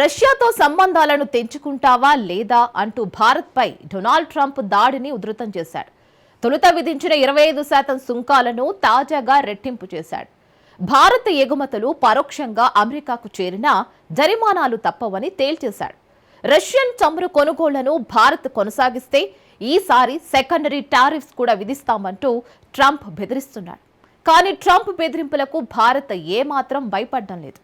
రష్యాతో సంబంధాలను తెంచుకుంటావా లేదా అంటూ భారత్పై డొనాల్డ్ ట్రంప్ దాడిని ఉధృతం చేశాడు. తొలుత విధించిన ఇరవై ఐదు శాతం సుంకాలను తాజాగా రెట్టింపు చేశాడు. భారత ఎగుమతులు పరోక్షంగా అమెరికాకు చేరినా జరిమానాలు తప్పవని తేల్చేశాడు. రష్యన్ చమురు కొనుగోళ్ళను భారత్ కొనసాగిస్తే ఈసారి సెకండరీ టారిఫ్స్ కూడా విధిస్తామంటూ ట్రంప్ బెదిరిస్తున్నాడు. కానీ ట్రంప్ బెదిరింపులకు భారత్ ఏమాత్రం భయపడడం లేదు.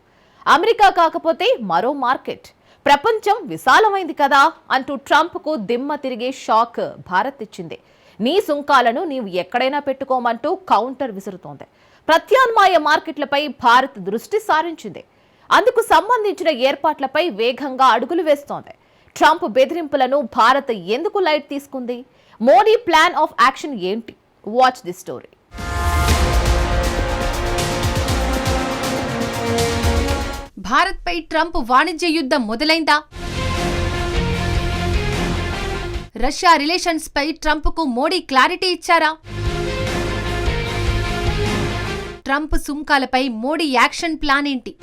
అమెరికా కాకపోతే మరో మార్కెట్. ప్రపంచం విశాలమైంది కదా అంటూ ట్రంప్కు దిమ్మ తిరిగే షాక్ భారత్ ఇచ్చింది నీ సుంకాలను నీవు ఎక్కడైనా పెట్టుకోమంటూ కౌంటర్ విసురుతోంది. ప్రత్యామ్నాయ మార్కెట్లపై భారత్ దృష్టి సారించింది. అందుకు సంబంధించిన ఏర్పాట్లపై వేగంగా అడుగులు వేస్తోంది. ట్రంప్ బెదిరింపులను భారత్ ఎందుకు లైట్ తీసుకుంది? మోడీ ప్లాన్ ఆఫ్ యాక్షన్ ఏంటి? Watch the story. భారత్పై ట్రంప్ వాణిజ్య యుద్ధం మొదలైందా? రష్యా రిలేషన్స్ పై ట్రంప్కు మోడీ క్లారిటీ ఇచ్చారా? ట్రంప్ సుంకాలపై మోడీ యాక్షన్ ప్లాన్ ఏంటి?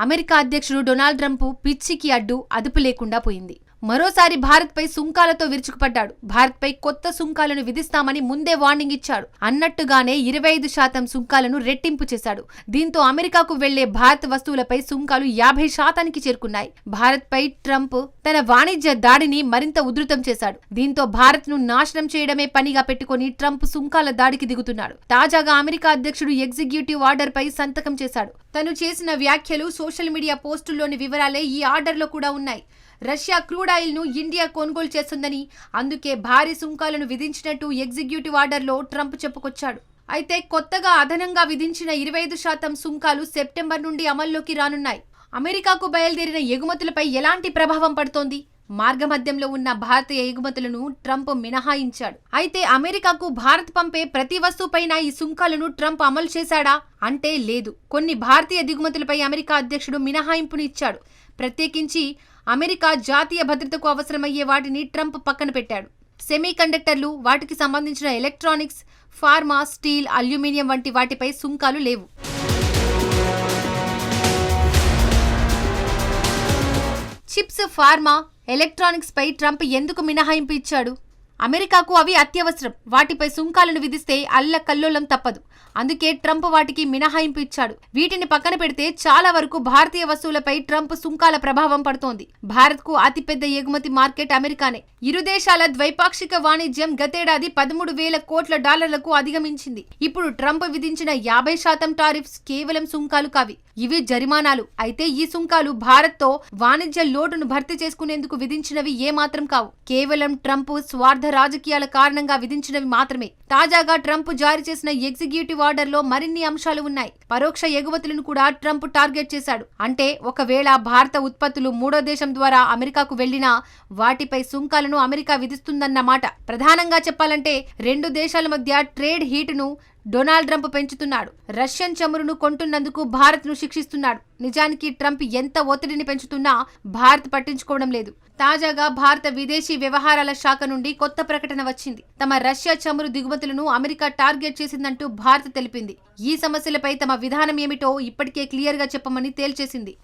అమెరికా అధ్యక్షుడు డొనాల్డ్ ట్రంప్ పిచ్చికి అడ్డు అదుపు లేకుండా పోయింది. మరోసారి భారత్పై సుంకాలతో విరుచుకుపడ్డాడు. భారత్పై కొత్త సుంకాలను విధిస్తామని ముందే వార్నింగ్ ఇచ్చాడు. అన్నట్టుగానే ఇరవై ఐదు శాతం సుంకాలను రెట్టింపు చేశాడు. దీంతో అమెరికాకు వెళ్ళే భారత్ వస్తువులపై సుంకాలు యాభై శాతానికి చేరుకున్నాయి. భారత్పై ట్రంప్ తన వాణిజ్య దాడిని మరింత ఉధృతం చేశాడు. దీంతో భారత్ను నాశనం చేయడమే పనిగా పెట్టుకుని ట్రంప్ సుంకాల దాడికి దిగుతున్నాడు. తాజాగా అమెరికా అధ్యక్షుడు ఎగ్జిక్యూటివ్ ఆర్డర్పై సంతకం చేశాడు. తను చేసిన వ్యాఖ్యలు సోషల్ మీడియా పోస్టుల్లోని వివరాలే ఈ ఆర్డర్లో కూడా ఉన్నాయి. రష్యా క్రూడ్ ఆయిల్ను ఇండియా కొనుగోలు చేస్తుందని అందుకే భారీ సుంకాలను విధించినట్టు ఎగ్జిక్యూటివ్ ఆర్డర్లో ట్రంప్ చెప్పుకొచ్చాడు. అయితే కొత్తగా అదనంగా విధించిన ఇరవై ఐదు శాతం సుంకాలు సెప్టెంబర్ నుండి అమల్లోకి రానున్నాయి. అమెరికాకు బయలుదేరిన ఎగుమతులపై ఎలాంటి ప్రభావం పడుతోంది? మార్గమధ్యంలో ఉన్న భారతీయ ఎగుమతులను ట్రంప్ మినహాయించాడు. అయితే అమెరికాకు భారత్ పంపే ప్రతి వస్తువుపైన ఈ సుంకాలను ట్రంప్ అమలు చేశాడా? అంటే లేదు. కొన్ని భారతీయ దిగుమతులపై అమెరికా అధ్యక్షుడు మినహాయింపునిచ్చాడు. ప్రత్యేకించి అమెరికా జాతీయ భద్రతకు అవసరమయ్యే వాటిని ట్రంప్ పక్కన పెట్టాడు. సెమీ కండక్టర్లు వాటికి సంబంధించిన ఎలక్ట్రానిక్స్ ఫార్మా స్టీల్ అల్యూమినియం వంటి వాటిపై సుంకాలు లేవు. చిప్స్ ఫార్మా ఎలక్ట్రానిక్స్ పై ట్రంప్ ఎందుకు మినహాయింపు ఇచ్చాడు? అమెరికాకు అవి అత్యవసరం. వాటిపై సుంకాలను విధిస్తే అల్ల కల్లోలం తప్పదు. అందుకే ట్రంప్ వాటికి మినహాయింపు ఇచ్చాడు. వీటిని పక్కన పెడితే చాలా వరకు భారతీయ వస్తువులపై ట్రంప్ సుంకాల ప్రభావం పడుతోంది. భారత్కు అతిపెద్ద ఎగుమతి మార్కెట్ అమెరికానే. ఇరు దేశాల ద్వైపాక్షిక వాణిజ్యం గతేడాది పదమూడు వేల కోట్ల డాలర్లకు అధిగమించింది. ఇప్పుడు ట్రంప్ విధించిన యాభై శాతం టారిఫ్స్ కేవలం సుంకాలు కావి. ఇవి జరిమానాలు. అయితే ఈ సుంకాలు భారత్తో వాణిజ్య లోటును భర్తీ చేసుకునేందుకు విధించినవి ఏమాత్రం కావు. కేవలం ట్రంప్ స్వార్థ రాజకీయాల కారణంగా విధించినవి మాత్రమే. తాజాగా ట్రంప్ జారీ చేసిన ఎగ్జిక్యూటివ్ ఆర్డర్లో మరిన్ని అంశాలు ఉన్నాయి. పరోక్ష ఎగుమతులను కూడా ట్రంప్ టార్గెట్ చేశాడు. అంటే ఒకవేళ భారత ఉత్పత్తులు మూడో దేశం ద్వారా అమెరికాకు వెళ్ళినా వాటిపై సుంకాలను అమెరికా విధిస్తుందన్నమాట ప్రధానంగా చెప్పాలంటే రెండు దేశాల మధ్య ట్రేడ్ హీట్ను డొనాల్డ్ ట్రంప్ పెంచుతున్నాడు. రష్యన్ చమురును కొంటున్నందుకు భారత్ను శిక్షిస్తున్నాడు. నిజానికి ట్రంప్ ఎంత ఒత్తిడిని పెంచుతున్నా భారత్ పట్టించుకోవడం లేదు. తాజాగా భారత విదేశీ వ్యవహారాల శాఖ నుండి కొత్త ప్రకటన వచ్చింది. తమ రష్యా చమురు దిగుమతులను అమెరికా టార్గెట్ చేసిందంటూ భారత్ తెలిపింది. ఈ సమస్యలపై తమ విధానం ఏమిటో ఇప్పటికే క్లియర్గా చెప్పమని తేల్చేసింది.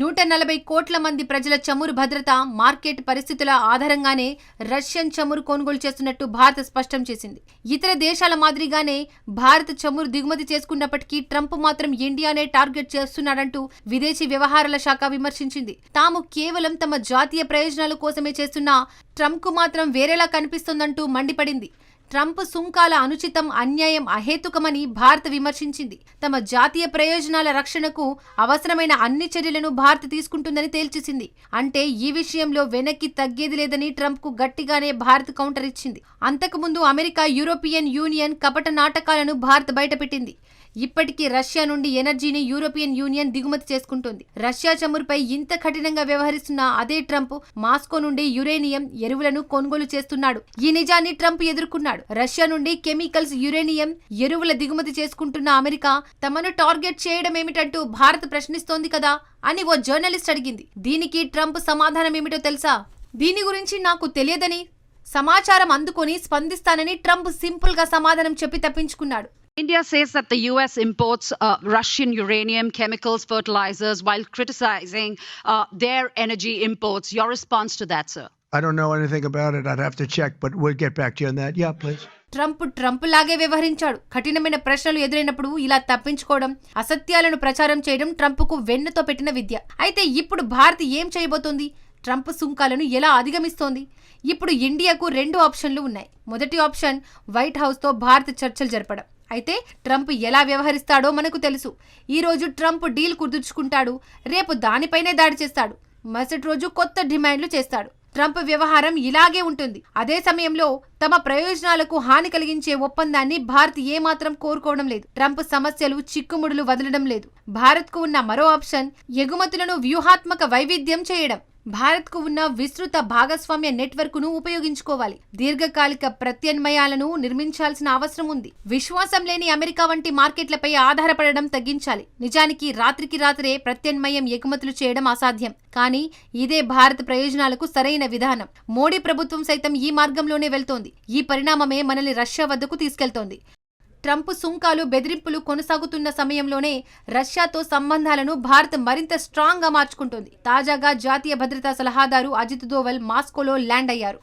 నూట నలభై కోట్ల మంది ప్రజల చమురు భద్రత మార్కెట్ పరిస్థితుల ఆధారంగానే రష్యన్ చమురు కొనుగోలు చేస్తున్నట్టు భారత్ స్పష్టం చేసింది. ఇతర దేశాల మాదిరిగానే భారత్ చమురు దిగుమతి చేసుకున్నప్పటికీ ట్రంప్ మాత్రం ఇండియానే టార్గెట్ చేస్తున్నాడంటూ విదేశీ వ్యవహారాల శాఖ విమర్శించింది. తాము కేవలం తమ జాతీయ ప్రయోజనాల కోసమే చేస్తున్నా ట్రంప్కు మాత్రం వేరేలా కనిపిస్తోందంటూ మండిపడింది. ట్రంప్ సుంకాల అనుచితం అన్యాయం అహేతుకమని భారత్ విమర్శించింది. తమ జాతీయ ప్రయోజనాల రక్షణకు అవసరమైన అన్ని చర్యలను భారత్ తీసుకుంటుందని తేల్చేసింది. అంటే ఈ విషయంలో వెనక్కి తగ్గేది లేదని ట్రంప్కు గట్టిగానే భారత్ కౌంటర్ ఇచ్చింది. అంతకుముందు అమెరికా యూరోపియన్ యూనియన్ కపట నాటకాలను భారత్ బయటపెట్టింది. ఇప్పటికీ రష్యా నుండి ఎనర్జీని యూరోపియన్ యూనియన్ దిగుమతి చేసుకుంటుంది. రష్యా చమురుపై ఇంత కఠినంగా వ్యవహరిస్తున్న అదే ట్రంప్ మాస్కో నుండి యురేనియం ఎరువులను కొనుగోలు చేస్తున్నాడు. ఈ నిజాన్ని ట్రంప్ ఎదుర్కొన్నాడు. రష్యా నుండి కెమికల్స్ యురేనియం ఎరువుల దిగుమతి చేసుకుంటున్న అమెరికా తమను టార్గెట్ చేయడం ఏమిటంటూ భారత్ ప్రశ్నిస్తోంది కదా అని ఓ జర్నలిస్ట్ అడిగింది దీనికి ట్రంప్ సమాధానం ఏమిటో తెలుసా దీని గురించి నాకు తెలియదని సమాచారం అందుకొని స్పందిస్తానని ట్రంప్ సింపుల్గా సమాధానం చెప్పి తప్పించుకున్నాడు India says that the US imports uh, Russian uranium, chemicals, fertilizers, while criticizing uh, their energy imports. Your response to that, sir? I don't know anything about it. I'd have to check, but we'll get back to you on that. Yeah, please. Trump Trump లాగే వ్యవహరించాడు. కఠినమైన ప్రశ్నలు ఎదురైనప్పుడు ఇలా తప్పించుకోవడం అసత్యాలను ప్రచారం చేయడం ట్రంప్కు వెన్నుతో పెట్టిన విద్య. అయితే ఇప్పుడు భారత్ ఏం చేయబోతోంది? ట్రంప్ సుంకాలను ఎలా అధిగమిస్తోంది? ఇప్పుడు ఇండియాకు రెండు ఆప్షన్లు ఉన్నాయి. మొదటి ఆప్షన్ వైట్ హౌస్తో భారత్ చర్చలు జరపడం. అయితే ట్రంప్ ఎలా వ్యవహరిస్తాడో మనకు తెలుసు. ఈరోజు ట్రంప్ డీల్ కుదుర్చుకుంటాడు. రేపు దానిపైనే దాడి చేస్తాడు. మరుసటి రోజు కొత్త డిమాండ్లు చేస్తాడు. ట్రంప్ వ్యవహారం ఇలాగే ఉంటుంది. అదే సమయంలో తమ ప్రయోజనాలకు హాని కలిగించే ఒప్పందాన్ని భారత్ ఏమాత్రం కోరుకోవడం లేదు. ట్రంప్ సమస్యలు చిక్కుముడులు వదలడం లేదు. భారత్కు ఉన్న మరో ఆప్షన్ ఎగుమతులను వ్యూహాత్మక వైవిధ్యం చేయడం. భారత్కు ఉన్న విస్తృత భాగస్వామ్య నెట్వర్క్ను ఉపయోగించుకోవాలి. దీర్ఘకాలిక ప్రత్యామ్నాయాలను నిర్మించాల్సిన అవసరం ఉంది. విశ్వాసం లేని అమెరికా వంటి మార్కెట్లపై ఆధారపడడం తగ్గించాలి. నిజానికి రాత్రికి రాత్రే ప్రత్యామ్నాయం ఎగుమతులు చేయడం అసాధ్యం. కానీ ఇదే భారత్ ప్రయోజనాలకు సరైన విధానం. మోడీ ప్రభుత్వం సైతం ఈ మార్గంలోనే వెళ్తోంది. ఈ పరిణామమే మనల్ని రష్యా వద్దకు తీసుకెళ్తోంది. ట్రంప్ సుంకాలు బెదిరింపులు కొనసాగుతున్న సమయంలోనే రష్యాతో సంబంధాలను భారత్ మరింత స్ట్రాంగ్గా మార్చుకుంటుంది. తాజాగా జాతీయ భద్రతా సలహాదారు అజిత్ దోవల్ మాస్కోలో ల్యాండ్ అయ్యారు.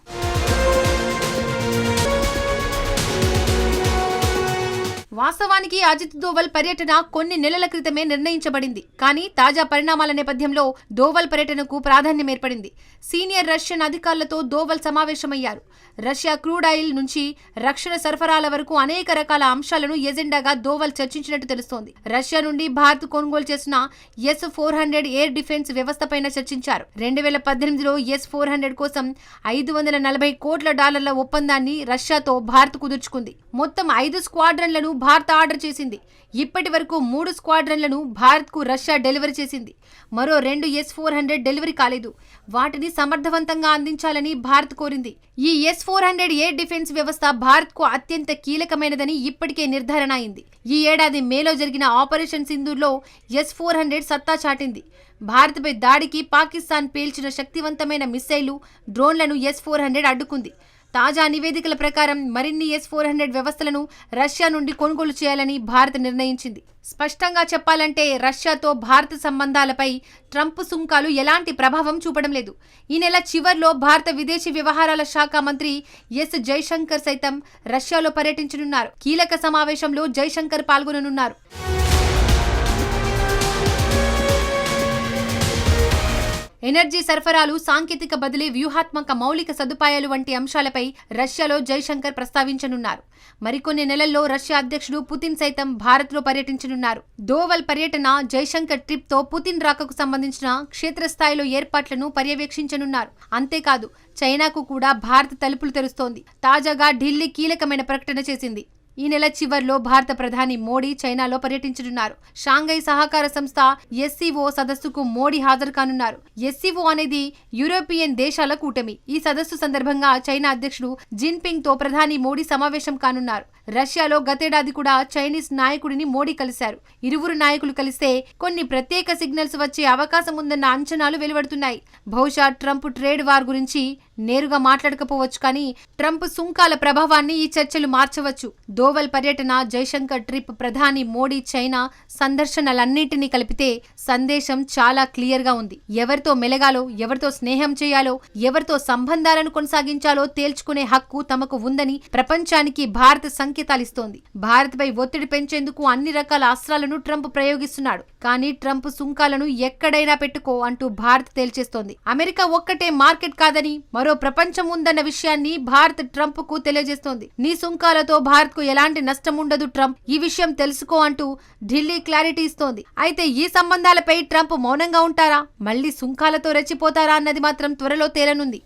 వాస్తవానికి అజిత్ దోవల్ పర్యటన కొన్ని నెలల క్రితమే నిర్ణయించబడింది. కానీ తాజా పరిణామాల నేపథ్యంలో దోవల్ పర్యటనకు ప్రాధాన్యం ఏర్పడింది. సీనియర్ రష్యన్ అధికారులతో దోవల్ సమావేశమయ్యారు. రష్యా క్రూడ్ ఆయిల్ నుంచి రక్షణ సరఫరాల వరకు అనేక రకాల అంశాలను ఎజెండాగా దోవల్ చర్చించినట్టు తెలుస్తోంది. రష్యా నుండి భారత్ కొనుగోలు చేసిన S four hundred air defence వ్యవస్థపైన చర్చించారు. రెండు వేల పద్దెనిమిదిలో ఎస్ ఫోర్ హండ్రెడ్ కోసం ఐదు వందల నలభై కోట్ల డాలర్ల ఒప్పందాన్ని రష్యాతో భారత్ కుదుర్చుకుంది మొత్తం ఐదు స్క్వాడ్రన్లను భారత్ ఆర్డర్ చేసింది. ఇప్పటి వరకు మూడు స్క్వాడ్రన్లను భారత్కు రష్యా డెలివరీ చేసింది. మరో రెండు ఎస్ ఫోర్ హండ్రెడ్ డెలివరీ కాలేదు. వాటిని సమర్థవంతంగా అందించాలని భారత్ కోరింది. ఈ S four hundred air defence వ్యవస్థ భారత్కు అత్యంత కీలకమైనదని ఇప్పటికే నిర్ధారణ అయింది. ఈ ఏడాది మేలో జరిగిన ఆపరేషన్ సింధూర్లో ఎస్ ఫోర్ హండ్రెడ్ సత్తా చాటింది. భారత్పై దాడికి పాకిస్తాన్ పేల్చిన శక్తివంతమైన మిస్సైలు డ్రోన్లను ఎస్ ఫోర్ హండ్రెడ్ అడ్డుకుంది. తాజా నివేదికల ప్రకారం మరిన్ని ఎస్ ఫోర్ హండ్రెడ్ వ్యవస్థలను రష్యా నుండి కొనుగోలు చేయాలని భారత్ నిర్ణయించింది. స్పష్టంగా చెప్పాలంటే రష్యాతో భారత సంబంధాలపై ట్రంప్ సుంకాలు ఎలాంటి ప్రభావం చూపడం లేదు. ఈ నెల చివర్లో భారత విదేశీ వ్యవహారాల శాఖ మంత్రి ఎస్ జైశంకర్ సైతం రష్యాలో పర్యటించనున్నారు. కీలక సమావేశంలో జైశంకర్ పాల్గొననున్నారు. ఎనర్జీ సరఫరాలు సాంకేతిక బదిలీ వ్యూహాత్మక మౌలిక సదుపాయాలు వంటి అంశాలపై రష్యాలో జైశంకర్ ప్రస్తావించనున్నారు. మరికొన్ని నెలల్లో రష్యా అధ్యక్షుడు పుతిన్ సైతం భారత్లో పర్యటించనున్నారు. దోవల్ పర్యటన జైశంకర్ ట్రిప్తో పుతిన్ రాకకు సంబంధించిన క్షేత్రస్థాయిలో ఏర్పాట్లను పర్యవేక్షించనున్నారు. అంతేకాదు చైనాకు కూడా భారత్ తలుపులు తెరుస్తోంది. తాజాగా ఢిల్లీ కీలకమైన ప్రకటన చేసింది. ఈ నెల చివర్లో భారత ప్రధాని మోడీ చైనాలో పర్యటించనున్నారు. షాంఘై సహకార సంస్థ ఎస్సీఓ సదస్సుకు మోడీ హాజరు కానున్నారు. ఎస్సీఓ అనేది యూరోపియన్ దేశాల కూటమి. ఈ సదస్సు సందర్భంగా చైనా అధ్యక్షుడు జిన్పింగ్తో ప్రధాని మోడీ సమావేశం కానున్నారు. రష్యాలో గతేడాది కూడా చైనీస్ నాయకుడిని మోడీ కలిశారు. ఇరువురు నాయకులు కలిస్తే కొన్ని ప్రత్యేక సిగ్నల్స్ వచ్చే అవకాశం ఉందన్న అంచనాలు వెలువడుతున్నాయి. బహుశా ట్రంప్ ట్రేడ్ వార్ గురించి నేరుగా మాట్లాడకపోవచ్చు కానీ ట్రంప్ సుంకాల ప్రభావాన్ని ఈ చర్చలు మార్చవచ్చు. దోవల్ పర్యటన జైశంకర్ ట్రిప్ ప్రధాని మోడీ చైనా సందర్శనలన్నింటినీ కలిపితే సందేశం చాలా క్లియర్గా ఉంది. ఎవరితో మెలగాలో ఎవరితో స్నేహం చేయాలో ఎవరితో సంబంధాలను కొనసాగించాలో తేల్చుకునే హక్కు తమకు ఉందని ప్రపంచానికి భారత్ సంకేతాలిస్తోంది భారత్ పై ఒత్తిడి పెంచేందుకు అన్ని రకాల అస్త్రాలను ట్రంప్ ప్రయోగిస్తున్నాడు. కానీ ట్రంప్ సుంకాలను ఎక్కడైనా పెట్టుకో అంటూ భారత్ తేల్చేస్తోంది. అమెరికా ఒక్కటే మార్కెట్ కాదని మరో ప్రపంచం ఉందన్న విషయాన్ని భారత్ ట్రంప్కు తెలియజేస్తోంది. నీ సుంకాలతో భారత్కు ఎలాంటి నష్టం ఉండదు ట్రంప్. ఈ విషయం తెలుసుకో అంటూ ఢిల్లీ క్లారిటీ ఇస్తోంది. అయితే ఈ సంబంధాలపై ట్రంప్ మౌనంగా ఉంటారా? మళ్ళీ సుంకాలతో రెచ్చిపోతారా అన్నది మాత్రం త్వరలో తేలనుంది.